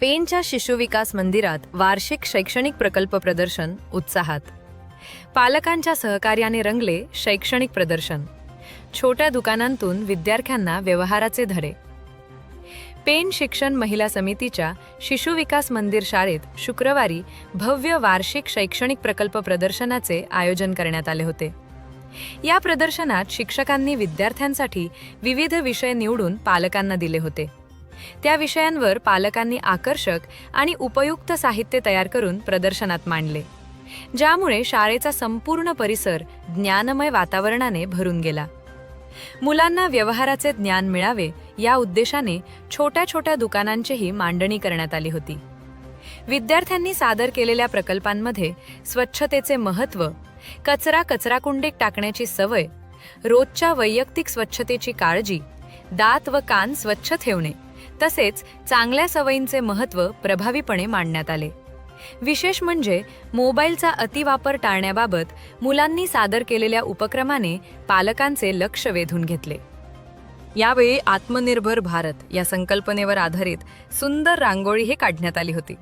पेनच्या शिशुविकास मंदिरात वार्षिक शैक्षणिक प्रकल्प प्रदर्शन उत्साहात. पालकांच्या सहकार्याने रंगले शैक्षणिक प्रदर्शन. छोट्या दुकानांतून विद्यार्थ्यांना व्यवहाराचे धडे. पेन शिक्षण महिला समितीच्या शिशुविकास मंदिर शाळेत शुक्रवारी भव्य वार्षिक शैक्षणिक प्रकल्प प्रदर्शनाचे आयोजन करण्यात आले होते. या प्रदर्शनात शिक्षकांनी विद्यार्थ्यांसाठी विविध विषय निवडून पालकांना दिले होते. त्या विषयांवर पालकांनी आकर्षक आणि उपयुक्त साहित्य तयार करून प्रदर्शनात मांडले ज्यामुळे शाळेचा संपूर्ण परिसर ज्ञानमय वातावरणाने भरून गेला. मुलांना व्यवहाराचे ज्ञान मिळावे या उद्देशाने छोट्या छोट्या दुकानांचीही मांडणी करण्यात आली होती. विद्यार्थ्यांनी सादर केलेल्या प्रकल्पांमध्ये स्वच्छतेचे महत्त्व कचरा कचराकुंडीत टाकण्याची सवय रोजच्या वैयक्तिक स्वच्छतेची काळजी दात व कान स्वच्छ ठेवणे तसेच चांगल्या सवयींचे महत्त्व प्रभावीपणे मांडण्यात आले. विशेष म्हणजे मोबाईलचा अतिवापर टाळण्याबाबत मुलांनी सादर केलेल्या उपक्रमाने पालकांचे लक्ष वेधून घेतले. यावेळी आत्मनिर्भर भारत या संकल्पनेवर आधारित सुंदर रांगोळी हे काढण्यात आली होती.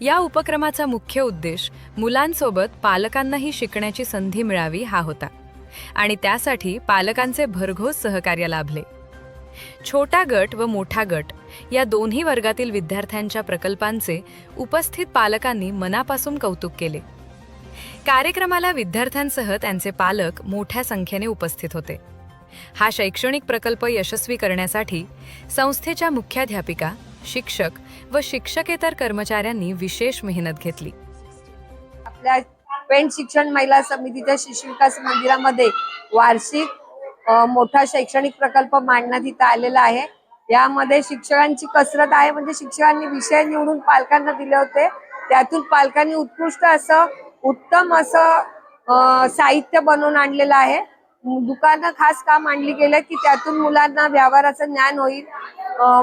या उपक्रमाचा मुख्य उद्देश मुलांसोबत पालकांनाही शिकण्याची संधी मिळावी हा होता आणि त्यासाठी पालकांचे भरघोस सहकार्य लाभले. छोटा गट व मोठा गट या दोन्ही वर्गातील विद्यार्थ्यांच्या प्रकल्पांचे उपस्थित पालकांनी मनापासून कौतुक केले. कार्यक्रमाला विद्यार्थ्यांसह त्यांचे पालक मोठ्या संख्येने उपस्थित होते. हा शैक्षणिक प्रकल्प यशस्वी करण्यासाठी संस्थेच्या मुख्याध्यापिका शिक्षक व शिक्षकेतर कर्मचाऱ्यांनी विशेष मेहनत घेतली. आपल्या पेंट शिक्षण महिला समितीच्या शिशु विकास मंदिरामध्ये वार्षिक मोठा शैक्षणिक प्रकल्प मांडण्यात इथं आलेला आहे. यामध्ये शिक्षकांची कसरत आहे म्हणजे शिक्षकांनी विषय निवडून पालकांना दिले होते. त्यातून पालकांनी उत्कृष्ट असं उत्तम असं साहित्य बनवून आणलेलं आहे. दुकानं खास का मांडली गेले की त्यातून मुलांना व्यवहाराचं ज्ञान होईल.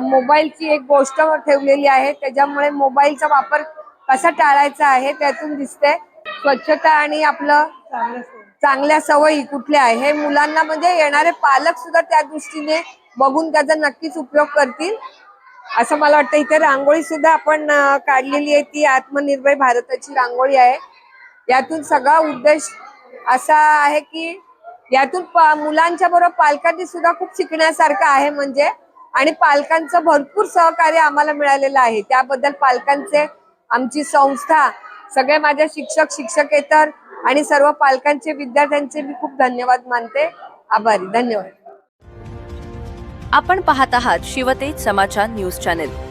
मोबाईलची एक गोष्ट ठेवलेली आहे त्याच्यामुळे मोबाईलचा वापर कसा टाळायचा आहे त्यातून दिसते. स्वच्छता आणि आपलं चांगल्या सवयी कुठल्या आहे? हे मुलांना म्हणजे येणारे पालक सुद्धा त्या दृष्टीने बघून त्याचा नक्कीच उपयोग करतील. असं मला वाटतं. इथे रांगोळी सुद्धा आपण काढलेली आहे. ती आत्मनिर्भर भारताची रांगोळी आहे. यातून सगळा उद्देश असा आहे की यातून मुलांच्या बरोबर पालकांनी सुद्धा खूप शिकण्यासारखं आहे म्हणजे. आणि पालकांचं भरपूर सहकार्य आम्हाला मिळालेलं आहे. त्याबद्दल पालकांचे आमची संस्था सगळे माझ्या शिक्षक शिक्षकेतर आणि सर्व पालकांचे विद्यार्थ्यांचे मी खूप धन्यवाद मानते. आभारी. धन्यवाद. आपण पाहत आहात शिवतेज समाचार न्यूज चॅनेल.